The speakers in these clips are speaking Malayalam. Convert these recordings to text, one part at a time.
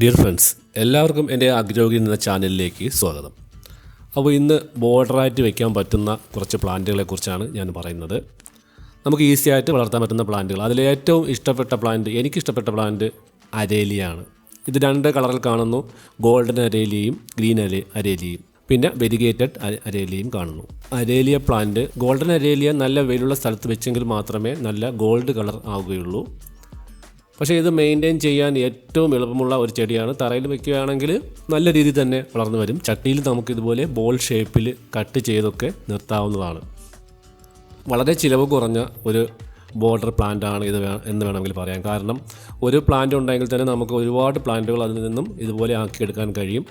ഡിയർ ഫ്രണ്ട്സ് എല്ലാവർക്കും എന്റെ അഗ്രോഗി എന്ന ചാനലിലേക്ക് സ്വാഗതം. അപ്പോൾ ഇന്ന് ബോർഡറായിട്ട് വെക്കാൻ പറ്റുന്ന കുറച്ച് പ്ലാന്റുകളെ കുറിച്ചാണ് ഞാൻ പറയുന്നത്. നമുക്ക് ഈസി ആയിട്ട് വളർത്താൻ പറ്റുന്ന പ്ലാന്റുകൾ. അതിൽ ഏറ്റവും ഇഷ്ടപ്പെട്ട പ്ലാന്റ് എനിക്ക് ഇഷ്ടപ്പെട്ട പ്ലാന്റ് അരേലിയാണ്. ഇത് രണ്ട് കളറിൽ കാണുന്നു. ഗോൾഡൻ അരേലിയും ഗ്രീൻ അരേ അരേലിയും പിന്നെ വെരിഗേറ്റഡ് അരേലിയും കാണുന്നു. അരേലിയ പ്ലാന്റ് ഗോൾഡൻ അരേലിയ നല്ല വെയിലുള്ള സ്ഥലത്ത് വെച്ചെങ്കിൽ മാത്രമേ നല്ല ഗോൾഡ് കളർ ആവുകയുള്ളൂ. പക്ഷേ ഇത് മെയിന്റെയിൻ ചെയ്യാൻ ഏറ്റവും എളുപ്പമുള്ള ഒരു ചെടിയാണ്. തറയിൽ വെക്കുകയാണെങ്കിൽ നല്ല രീതിയിൽ തന്നെ വളർന്നു വരും. ചട്ടിയിൽ നമുക്ക് ഇതുപോലെ ബോൾ ഷേപ്പിൽ കട്ട് ചെയ്തൊക്കെ നിർത്താവുന്നതാണ്. വളരെ ചിലവ് കുറഞ്ഞ ഒരു ബോർഡർ പ്ലാന്റ് ആണ് ഇത് എന്ന് വേണമെങ്കിൽ പറയാം. കാരണം ഒരു പ്ലാന്റ് ഉണ്ടെങ്കിൽ തന്നെ നമുക്ക് ഒരുപാട് പ്ലാന്റുകൾ അതിൽ നിന്നും ഇതുപോലെ ആക്കിയെടുക്കാൻ കഴിയും.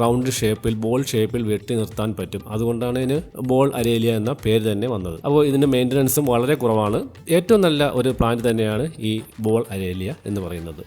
റൗണ്ട് ഷേപ്പിൽ ബോൾ ഷേപ്പിൽ വെട്ടി നിർത്താൻ പറ്റും. അതുകൊണ്ടാണ് ഇതിന് ബോൾ അരേലിയ എന്ന പേര് തന്നെ വന്നത്. അപ്പോൾ ഇതിന്റെ മെയിന്റനൻസും വളരെ കുറവാണ്. ഏറ്റവും നല്ല ഒരു പ്ലാന്റ് തന്നെയാണ് ഈ ബോൾ അരേലിയ എന്ന് പറയുന്നത്.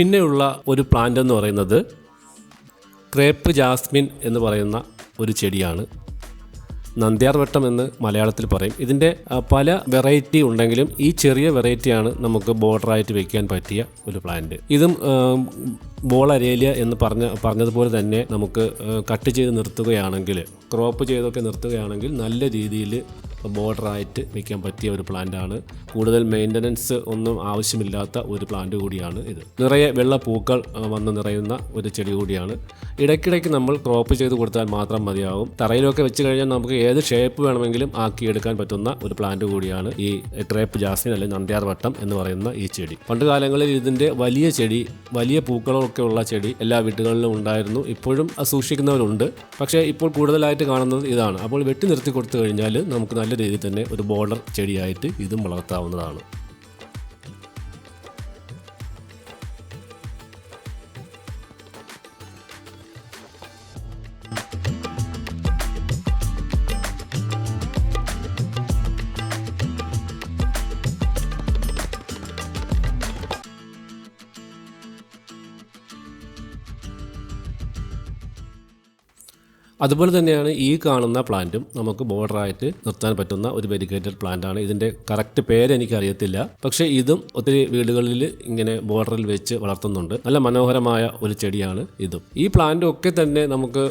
പിന്നെയുള്ള ഒരു പ്ലാന്റ് എന്ന് പറയുന്നത് ക്രേപ്പ് ജാസ്മിൻ എന്ന് പറയുന്ന ഒരു ചെടിയാണ്. നന്ദ്യാർവട്ടം എന്ന് മലയാളത്തിൽ പറയും. ഇതിന്റെ പല വെറൈറ്റി ഉണ്ടെങ്കിലും ഈ ചെറിയ വെറൈറ്റിയാണ് നമുക്ക് ബോർഡറായിട്ട് വെക്കാൻ പറ്റിയ ഒരു പ്ലാന്റ് ഇതും ബോൾ എന്ന് പറഞ്ഞ പറഞ്ഞതുപോലെ തന്നെ നമുക്ക് കട്ട് ചെയ്ത് നിർത്തുകയാണെങ്കിൽ ക്രോപ്പ് ചെയ്തൊക്കെ നിർത്തുകയാണെങ്കിൽ നല്ല രീതിയിൽ ബോർഡറായിട്ട് വയ്ക്കാൻ പറ്റിയ ഒരു പ്ലാന്റാണ്. കൂടുതൽ മെയിന്റനൻസ് ഒന്നും ആവശ്യമില്ലാത്ത ഒരു പ്ലാന്റ് കൂടിയാണ് ഇത്. നിറയെ വെള്ള പൂക്കൾ വന്ന് നിറയുന്ന ഒരു ചെടി കൂടിയാണ്. ഇടയ്ക്കിടയ്ക്ക് നമ്മൾ ക്രോപ്പ് ചെയ്ത് കൊടുത്താൽ മാത്രം മതിയാവും. തറയിലൊക്കെ വെച്ച് കഴിഞ്ഞാൽ നമുക്ക് ഏത് ഷേപ്പ് വേണമെങ്കിലും ആക്കിയെടുക്കാൻ പറ്റുന്ന ഒരു പ്ലാന്റ് കൂടിയാണ് ഈ ക്രേപ്പ് ജാസ്മിൻ അല്ലെങ്കിൽ നന്ദ്യാർ വട്ടം എന്ന് പറയുന്ന ഈ ചെടി. പണ്ട് കാലങ്ങളിൽ ഇതിന്റെ വലിയ ചെടി വലിയ പൂക്കളൊക്കെ ഉള്ള ചെടി എല്ലാ വീടുകളിലും ഉണ്ടായിരുന്നു. ഇപ്പോഴും സൂക്ഷിക്കുന്നവരുണ്ട്. പക്ഷേ ഇപ്പോൾ കൂടുതലായിട്ട് കാണുന്നത് ഇതാണ്. അപ്പോൾ വെട്ടി നിർത്തി കൊടുത്തു കഴിഞ്ഞാൽ നമുക്ക് നല്ല രീതിയിൽ തന്നെ ഒരു ബോർഡർ ചെടിയായിട്ട് ഇതും വളർത്താവുന്നതാണ്. അതുപോലെ തന്നെയാണ് ഈ കാണുന്ന പ്ലാന്റും നമുക്ക് ബോർഡറായിട്ട് നിർത്താൻ പറ്റുന്ന ഒരു വെരിഗേറ്റഡ് പ്ലാന്റ് ആണ് ഇതിന്റെ കറക്റ്റ് പേര് എനിക്ക് അറിയത്തില്ല പക്ഷെ ഇതും ഒത്തിരി വീടുകളിൽ ഇങ്ങനെ ബോർഡറിൽ വെച്ച് വളർത്തുന്നുണ്ട്. നല്ല മനോഹരമായ ഒരു ചെടിയാണ് ഇതും. ഈ പ്ലാന്റ് ഒക്കെ തന്നെ നമുക്ക്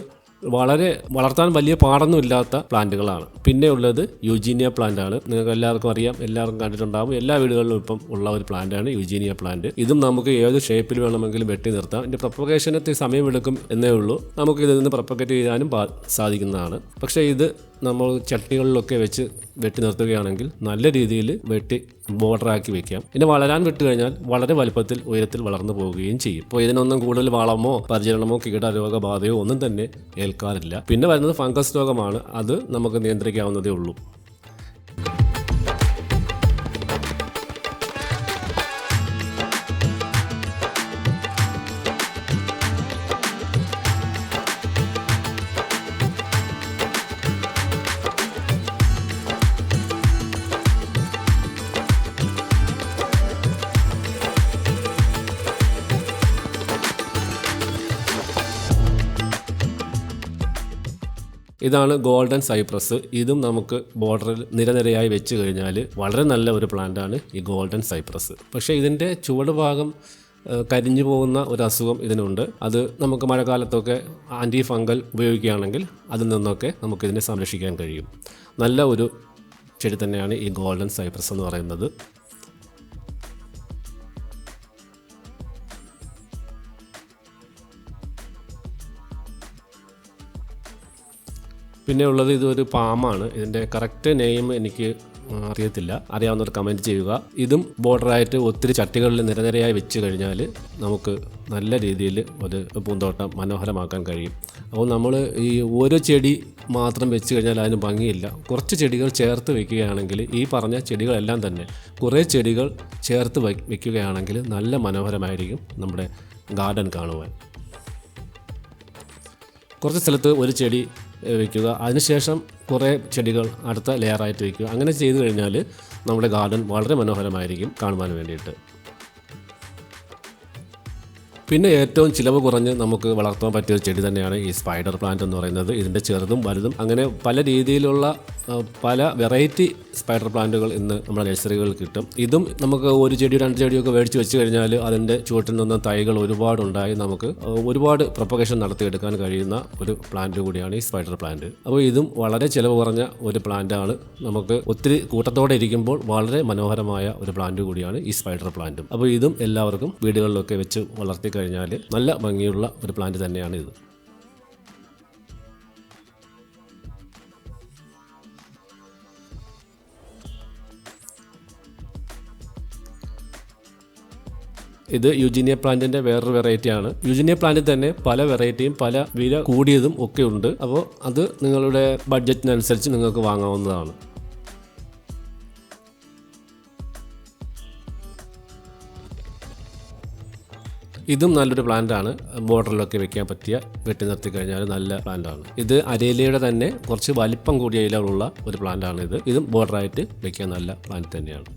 വളരെ വളർത്താൻ വലിയ പാടൊന്നുമില്ലാത്ത പ്ലാന്റുകളാണ്. പിന്നെ ഉള്ളത് യുജീനിയ പ്ലാന്റ് ആണ് നിങ്ങൾക്ക് എല്ലാവർക്കും അറിയാം. എല്ലാവർക്കും കണ്ടിട്ടുണ്ടാകും എല്ലാ വീടുകളിലും ഇപ്പം ഉള്ള ഒരു പ്ലാന്റ് ആണ് യുജീനിയ പ്ലാന്റ്. ഇതും നമുക്ക് ഏത് ഷേപ്പിൽ വേണമെങ്കിലും വെട്ടി നിർത്താം. ഇതിന്റെ പ്രൊപ്പഗേഷനത്തിൽ സമയമെടുക്കും എന്നേ ഉള്ളൂ. നമുക്ക് ഇതിൽ നിന്ന് പ്രൊപ്പഗേറ്റ് ചെയ്യാനും സാധിക്കുന്നതാണ്. പക്ഷേ ഇത് നമ്മൾ ചട്ടികളിലൊക്കെ വെച്ച് വെട്ടി നിർത്തുകയാണെങ്കിൽ നല്ല രീതിയിൽ വെട്ടി ബോർഡറാക്കി വെക്കാം. പിന്നെ വളരാൻ വിട്ട് കഴിഞ്ഞാൽ വളരെ വലുപ്പത്തിൽ ഉയരത്തിൽ വളർന്നു പോവുകയും ചെയ്യും. അപ്പോൾ ഇതിനൊന്നും കൂടുതൽ വളമോ പരിചരണമോ കീടരോഗബാധയോ ഒന്നും തന്നെ ഏൽക്കാറില്ല. പിന്നെ വരുന്നത് ഫംഗസ് രോഗമാണ്. അത് നമുക്ക് നിയന്ത്രിക്കാവുന്നതേ ഉള്ളൂ. ഇതാണ് ഗോൾഡൻ സൈപ്രസ്. ഇതും നമുക്ക് ബോർഡറിൽ നിരനിരയായി വെച്ച് കഴിഞ്ഞാൽ വളരെ നല്ല ഒരു പ്ലാന്റാണ് ഈ ഗോൾഡൻ സൈപ്രസ്. പക്ഷേ ഇതിന്റെ ചുവട് ഭാഗം കരിഞ്ഞു പോകുന്ന ഒരു അസുഖം ഇതിനുണ്ട്. അത് നമുക്ക് മഴക്കാലത്തൊക്കെ ആന്റി ഫംഗൽ ഉപയോഗിക്കുകയാണെങ്കിൽ അതിൽ നിന്നൊക്കെ നമുക്കിതിനെ സംരക്ഷിക്കാൻ കഴിയും. നല്ല ഒരു ചെടി തന്നെയാണ് ഈ ഗോൾഡൻ സൈപ്രസ് എന്ന് പറയുന്നത്. പിന്നെ ഉള്ളത് ഇതൊരു പാമാണ്. ഇതിന്റെ കറക്റ്റ് നെയിം എനിക്ക് അറിയത്തില്ല. അറിയാവുന്നവർ കമന്റ് ചെയ്യുക. ഇതും ബോർഡറായിട്ട് ഒത്തിരി ചട്ടികളിൽ നിരനിരയായി വെച്ച് കഴിഞ്ഞാൽ നമുക്ക് നല്ല രീതിയിൽ ഒരു പൂന്തോട്ടം മനോഹരമാക്കാൻ കഴിയും. അപ്പോൾ നമ്മൾ ഈ ഓരോ ചെടി മാത്രം വെച്ച് കഴിഞ്ഞാൽ അതിന് ഭംഗിയില്ല. കുറച്ച് ചെടികൾ ചേർത്ത് വെക്കുകയാണെങ്കിൽ ഈ പറഞ്ഞ ചെടികളെല്ലാം തന്നെ കുറേ ചെടികൾ ചേർത്ത് വെക്കുകയാണെങ്കിൽ നല്ല മനോഹരമായിരിക്കും നമ്മുടെ ഗാർഡൻ കാണുവാൻ. കുറച്ച് സ്ഥലത്ത് ഒരു ചെടി ഏഹ്, വെക്കുക. അതിനുശേഷം കുറേ ചെടികൾ അടുത്ത ലെയറായിട്ട് വെക്കുക. അങ്ങനെ ചെയ്തു കഴിഞ്ഞാൽ നമ്മുടെ ഗാർഡൻ വളരെ മനോഹരമായിരിക്കും കാണുവാൻ വേണ്ടിയിട്ട്. പിന്നെ ഏറ്റവും ചിലവ് കുറഞ്ഞ് നമുക്ക് വളർത്താൻ പറ്റിയ ഒരു ചെടി തന്നെയാണ് ഈ സ്പൈഡർ പ്ലാന്റ് എന്ന് പറയുന്നത്. ഇതിന്റെ ചെറുതും വലുതും അങ്ങനെ പല രീതിയിലുള്ള പല വെറൈറ്റി സ്പൈഡർ പ്ലാന്റുകൾ ഇന്ന് നമ്മുടെ നഴ്സറികളിൽ കിട്ടും. ഇതും നമുക്ക് ഒരു ചെടി രണ്ട് ചെടിയൊക്കെ മേടിച്ച് വെച്ച് കഴിഞ്ഞാൽ അതിന്റെ ചുവട്ടിൽ നിന്ന് തൈകൾ ഒരുപാടുണ്ടായി നമുക്ക് ഒരുപാട് പ്രൊപ്പഗേഷൻ നടത്തിയെടുക്കാൻ കഴിയുന്ന ഒരു പ്ലാന്റ് കൂടിയാണ് ഈ സ്പൈഡർ പ്ലാന്റ്. അപ്പോൾ ഇതും വളരെ ചിലവ് കുറഞ്ഞ ഒരു പ്ലാന്റാണ് നമുക്ക് ഒത്തിരി കൂട്ടത്തോടെ ഇരിക്കുമ്പോൾ വളരെ മനോഹരമായ ഒരു പ്ലാന്റ് കൂടിയാണ് ഈ സ്പൈഡർ പ്ലാന്റും. അപ്പോൾ ഇതും എല്ലാവർക്കും വീടുകളിലൊക്കെ വെച്ച് വളർത്തി കഴിഞ്ഞാൽ നല്ല ഭംഗിയുള്ള ഒരു പ്ലാന്റ് തന്നെയാണ് ഇത്. ഇത് യുജിനിയ പ്ലാന്റിന്റെ വേറൊരു വെറൈറ്റിയാണ് യുജിനിയ പ്ലാന്റിൽ തന്നെ പല വെറൈറ്റിയും പല വില കൂടിയതും ഒക്കെ ഉണ്ട്. അപ്പോൾ അത് നിങ്ങളുടെ ബഡ്ജറ്റിനനുസരിച്ച് നിങ്ങൾക്ക് വാങ്ങാവുന്നതാണ്. ഇതും നല്ലൊരു പ്ലാന്റ് ആണ്. ബോർഡറിലൊക്കെ വെക്കാൻ പറ്റിയ വെട്ടി നിർത്തി കഴിഞ്ഞാൽ നല്ല പ്ലാന്റ് ആണ്. ഇത് അരേലയുടെ തന്നെ കുറച്ച് വലിപ്പം കൂടിയ ഇലകളുള്ള ഒരു പ്ലാന്റ് ആണ് ഇത്. ഇതും ബോർഡറായിട്ട് വെക്കാൻ നല്ല പ്ലാന്റ് തന്നെയാണ്.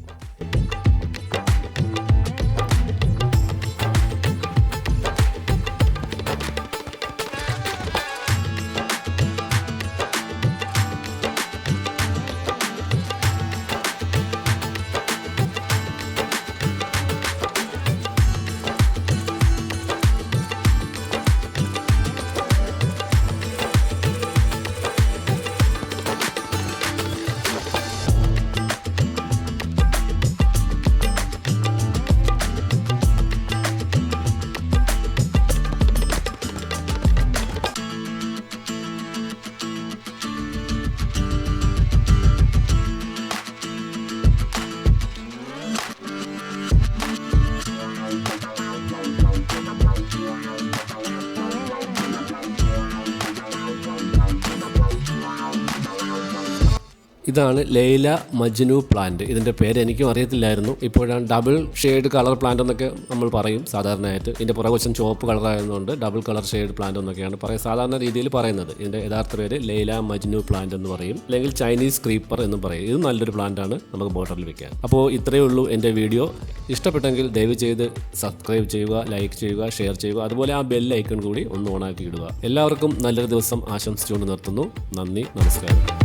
ഇതാണ് ലൈല മജ്നു പ്ലാന്റ് ഇതിന്റെ പേര് എനിക്കും അറിയത്തില്ലായിരുന്നു. ഇപ്പോഴാണ് ഡബിൾ ഷെയ്ഡ് കളർ പ്ലാന്റ് എന്നൊക്കെ നമ്മൾ പറയും. സാധാരണയായിട്ട് ഇതിന്റെ പുറകുവശം ചുവപ്പ് കളറായതുകൊണ്ട് ഡബിൾ കളർ ഷെയ്ഡ് പ്ലാന്റ് എന്നൊക്കെയാണ് പറയുക സാധാരണ രീതിയിൽ പറയുന്നത്. ഇതിന്റെ യഥാർത്ഥ പേര് ലൈല മജ്നു പ്ലാന്റ് എന്ന് പറയും. അല്ലെങ്കിൽ ചൈനീസ് ക്രീപ്പർ എന്നും പറയും. ഇത് നല്ലൊരു പ്ലാന്റാണ് നമുക്ക് ബോട്ടറിൽ വെക്കാൻ അപ്പോൾ ഇത്രയേ ഉള്ളൂ എന്റെ വീഡിയോ. ഇഷ്ടപ്പെട്ടെങ്കിൽ ദയവ് ചെയ്ത് സബ്സ്ക്രൈബ് ചെയ്യുക ലൈക്ക് ചെയ്യുക ഷെയർ ചെയ്യുക. അതുപോലെ ആ ബെൽ ഐക്കൺ കൂടി ഒന്ന് ഓണാക്കി ഇടുക. എല്ലാവർക്കും നല്ലൊരു ദിവസം ആശംസിച്ചുകൊണ്ട് നിർത്തുന്നു. നന്ദി നമസ്കാരം.